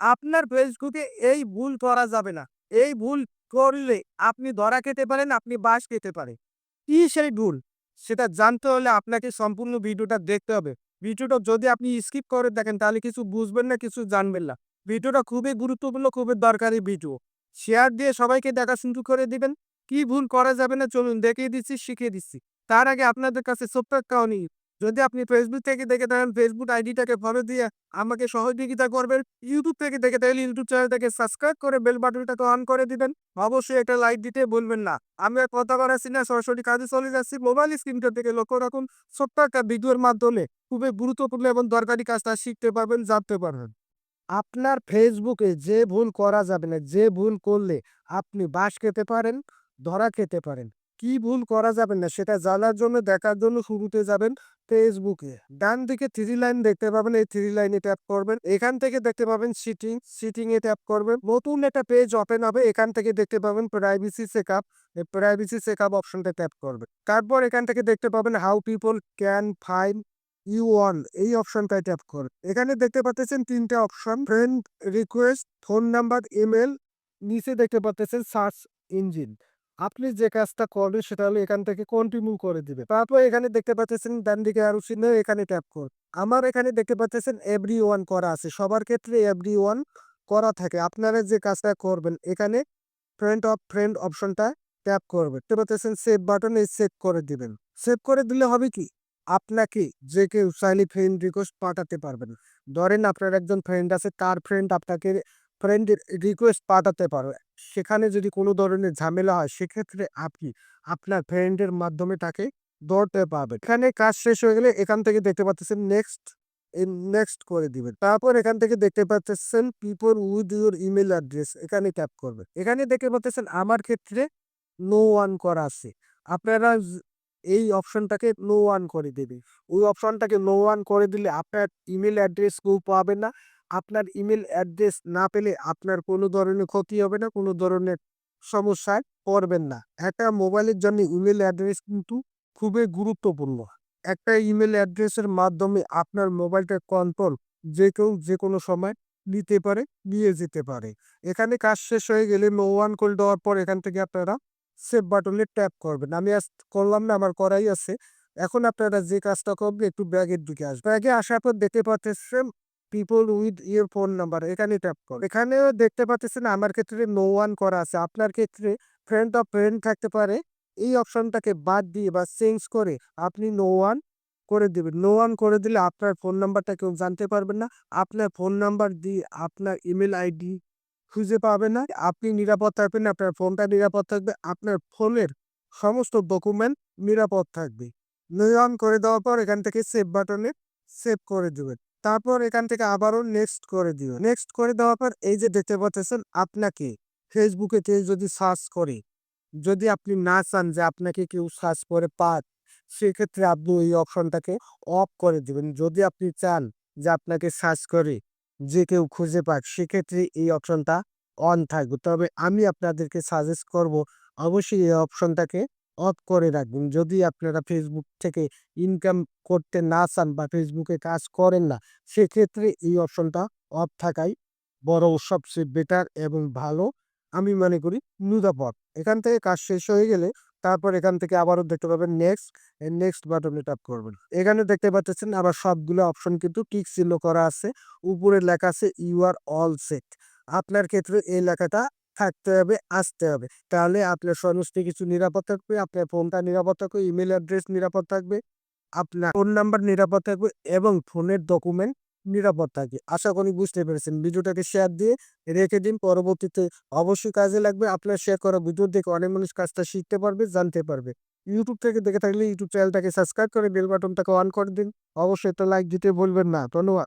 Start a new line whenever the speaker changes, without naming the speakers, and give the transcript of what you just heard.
আপনার ফেসবুকে এই ভুল করা যাবে না। এই ভুল করলে আপনি ধরা খেতে পারেন, আপনি বাস খেতে পারেন। কি সেই ভুল? সেটা জানতে হলে আপনাকে সম্পূর্ণ ভিডিওটা দেখতে হবে। ভিডিওটা যদি আপনি স্কিপ করে দেখেন, তাহলে কিছু বুঝবেন না, কিছু জানবেন না। ভিডিওটা খুবই গুরুত্বপূর্ণ, খুবই দরকারি ভিডিও। শেয়ার দিয়ে সবাইকে দেখা শুরু করে দিবেন। কি ভুল করা যাবে না, চলুন দেখিয়ে দিচ্ছি, শিখিয়ে দিচ্ছি। তার আগে আপনাদের কাছে একটা অনুরোধ যদি আপনি ফেসবুক থেকে দেখে থাকেন ফেসবুক আইডিটাকে ফলো দিয়ে আমাকে সহযোগিতা করবেন ইউটিউব থেকে দেখে তাহলে ইউটিউব চ্যানেলটাকে সাবস্ক্রাইব করে বেল বাটনটাকে অন করে দিবেন, অবশ্যই একটা লাইক দিতে বলবেন না। আমি আর কথা বাড়াচ্ছি না, সরাসরি কাজে চলে যাচ্ছি। মোবাইল স্ক্রিনটা থেকে লক্ষ্য রাখুন, ছোট্ট একটা ভিডিওর মাধ্যমে খুবই গুরুত্বপূর্ণ এবং দরকারি কাজটা শিখতে পারবেন, জানতে পারবেন। আপনার ফেসবুকে যে ভুল করা যাবে না, যে ভুল করলে আপনি বাস খেতে পারেন, ধরা খেতে পারেন। কি ভুল করা যাবে না, সেটা জানার জন্য, দেখার জন্য শুরুতে যাবেন ফেসবুকে ডান দিকে থ্রি লাইন দেখতে পাবেন, এই থ্রি লাইনে ট্যাপ করবেন। এখান থেকে দেখতে পাবেন সিটিং সিটিং এ ট্যাপ করবেন। নতুন একটা পেজ ওপেন হবে, এখান থেকে দেখতে পাবেন প্রাইভেসি চেকআপ এই প্রাইভেসি চেকআপ অপশনটা ট্যাপ করবেন। তারপর এখান থেকে দেখতে পাবেন how people can find you on এই অপশনটায় ট্যাপ করবেন। এখানে দেখতে পাচ্ছেন তিনটে option friend request phone number email নিচে দেখতে পাচ্ছেন সার্চ ইঞ্জিন আপনি যে কাজটা করবেন সেটা হলো এখান থেকে কন্টিনিউ করে দিবে তারপর এখানে দেখতে পাচ্ছেন ডান দিকে আরও চিহ্ন, এখানে ট্যাপ কর আমার এখানে দেখতে পাচ্ছেন এভরি ওয়ান করা আছে। সবার ক্ষেত্রে এভরি ওয়ান করা থাকে। আপনারা যে কাজটা করবেন, এখানে ফ্রেন্ড অফ ফ্রেন্ড অপশনটা ট্যাপ করবেন। দেখতে পাচ্ছেন সেভ বাটনে সেভ করে দিবেন। সেভ করে দিলে হবে কি? আপনাকে যে কেউ চাইলে ফ্রেন্ড রিকোয়েস্ট পাঠাতে পারবেন ধরেন আপনার একজন ফ্রেন্ড আছে, তার ফ্রেন্ড আপনাকে ফ্রেন্ড রিকোয়েস্ট পাঠাতে পারবে সেখানে যদি কোনো ধরনের ঝামেলা হয়, সেক্ষেত্রে আপনি আপনার ফ্রেন্ডের মাধ্যমে তাকে ধরতে পারবেন। এখানে কাজ শেষ হয়ে গেলে এখান থেকে দেখতে পাচ্ছেন নেক্সট নেক্সট করে দিবেন। তারপর এখান থেকে দেখতে পাচ্ছেন people with your email address এখানে ট্যাপ করবেন। এখানে দেখতে পাচ্ছেন আমার ক্ষেত্রে নো ওয়ান করা আছে। আপনারা এই অপশনটাকে নো ওয়ান করে দেবে। ওই অপশনটাকে নো ওয়ান করে দিলে আপনার ইমেল অ্যাড্রেস কেউ পাবে না। আপনার ইমেল অ্যাড্রেস না পেলে আপনার কোনো ধরনের ক্ষতি হবে না, কোনো ধরনের সমস্যায় পড়বেন না। একটা মোবাইলের জন্য ইমেল অ্যাড্রেস কিন্তু খুবই গুরুত্বপূর্ণ। একটা ইমেল অ্যাড্রেসের মাধ্যমে আপনার মোবাইলটা কন্ট্রোল যে কেউ যে কোনো সময় নিতে পারে, নিয়ে যেতে পারে। এখানে কাজ শেষ হয়ে গেলে ওয়ান করে দেওয়ার পর এখান থেকে আপনারা সেভ বাটনে ট্যাপ করবেন। আমি আজ করলাম না, আমার করাই আছে। এখন আপনারা যে কাজটা করবেন, একটু ব্যাগের দিকে আসবেন। ব্যাগে আসার পর দেখতে পাচ্ছেন people with your phone number এখানে ট্যাপ করুন এখানেও দেখতে পাচ্ছেন আমার ক্ষেত্রে নো ওয়ান করা আছে। আপনার ক্ষেত্রে ফ্রেন্ড অফ ফ্রেন্ড থাকতে পারে। এই অপশনটাকে বাদ দিয়ে বা চেঞ্জ করে আপনি নো ওয়ান করে দিবেন। নো ওয়ান করে দিলে আপনার ফোন নাম্বারটা কেউ জানতে পারবেন না। আপনার ফোন নাম্বার দিয়ে আপনার ইমেল আইডি খুঁজে পাবেন না। আপনি নিরাপদ থাকবেন, আপনার ফোনটা নিরাপদ থাকবে, আপনার ফোনের সমস্ত ডকুমেন্ট নিরাপদ থাকবে। নো ওয়ান করে দেওয়ার পর এখান থেকে সেভ বাটনে সেভ করে দিবেন। তারপর এখান থেকে আবারও নেক্সট করে দিবেন নেক্সট করে দেওয়ার পর এই যে দেখতে পাচ্ছেন আপনাকে ফেসবুকে কেউ যদি সার্চ করে, যদি আপনি না চান যে আপনাকে কেউ সার্চ করে পাক, সেক্ষেত্রে আপনি এই অপশনটাকে অফ করে দিবেন। যদি আপনি চান যে আপনাকে সার্চ করে যে কেউ খুঁজে পাক, সেক্ষেত্রে এই অপশনটা অন থাকবে। তবে আমি আপনাদেরকে সাজেস্ট করব, অবশ্যই এই অপশনটাকে অফ করে রাখবেন। যদি আপনারা ফেসবুক থেকে ইনকাম করতে না চান বা ফেসবুকে কাজ করেন না, সেক্ষেত্রে এই অপশনটা অফ থাকাই বড় সবচেয়ে বেটার এবং ভালো। আমি মনে করি নিরাপদ এখান থেকে কাজ শেষ হয়ে গেলে তারপর এখান থেকে আবারও দেখতে পাবেন নেক্সট নেক্সট বাটনে ট্যাপ করবেন। এখানে দেখতে পাচ্ছেন আবার সবগুলো অপশন কিন্তু টিক চিহ্ন করা আছে। উপরে লেখা আছে ইউ আর অল সেট আপনার ক্ষেত্রে এই লেখাটা থাকতে হবে, আসতে হবে। তাহলে আপনার সমস্ত কিছু নিরাপদ থাকবে, আপনার ফোনটা নিরাপদ থাকবে ইমেল অ্যাড্রেস নিরাপদ থাকবে, আপনার ফোন নাম্বার নিরাপদ থাকবে এবং ফোনের ডকুমেন্ট নিরাপদ থাকবে। আশা করি বুঝতে পেরেছেন। ভিডিওটাকে শেয়ার দিয়ে রেখে দিন। পরবর্তীতে অবশ্যই কাজে লাগবে। আপনার শেয়ার করা ভিডিও দেখে অনেক মানুষ কাজটা শিখতে পারবে, জানতে পারবে। ইউটিউব থেকে দেখে থাকলে ইউটিউব চ্যানেলটাকে সাবস্ক্রাইব করে বেল বাটনটাকে অন করে দিন। অবশ্যই একটা লাইক দিতে বলবেন না। ধন্যবাদ।